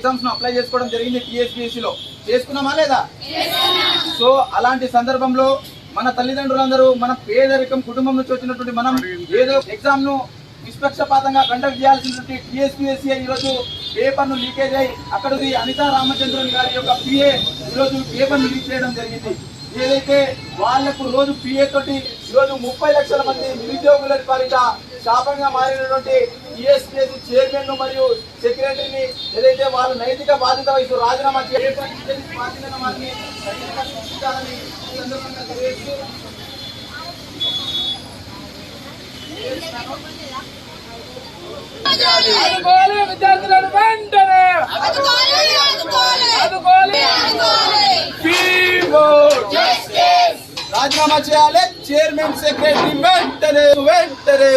ఎగ్జామ్స్ను apply చేసుకోవడం జరిగింది TSPSC లో. చేసుకున్నామా లేదా? సో అలాంటి సందర్భంలో మన తల్లిదండ్రులందరూ మన పేదరికం కుటుంబం నుంచి వచ్చినటువంటి మనం ఏదో ఎగ్జామ్ను నిష్పక్షపాతంగా కండక్ట్ చేయాల్సినటువంటి టీఎస్పీఎస్సీ ఈ రోజు పేపర్ను లీకేజ్ అయి అక్కడిది అనితా రామచంద్రన్ గారి యొక్క పిఏ ఈరోజు రోజు పేపర్ను లీక్ చేయడం జరిగింది. ఏదైతే వాళ్ళకు రోజు పిఏ తోటి ఈరోజు ముప్పై లక్షల మంది నిరుద్యోగుల పాలిట శాపంగా మారినటువంటి టీఎస్పీఎస్సీ చైర్మన్ మరియు సెక్రటరీని ఏదైతే వాళ్ళు నైతిక బాధ్యత వహిస్తూ రాజీనామా విద్యార్థులను వెంటనే! రాజీనామా చేయాలి చైర్మన్ సెక్రటరీ వెంటనే వెంటనే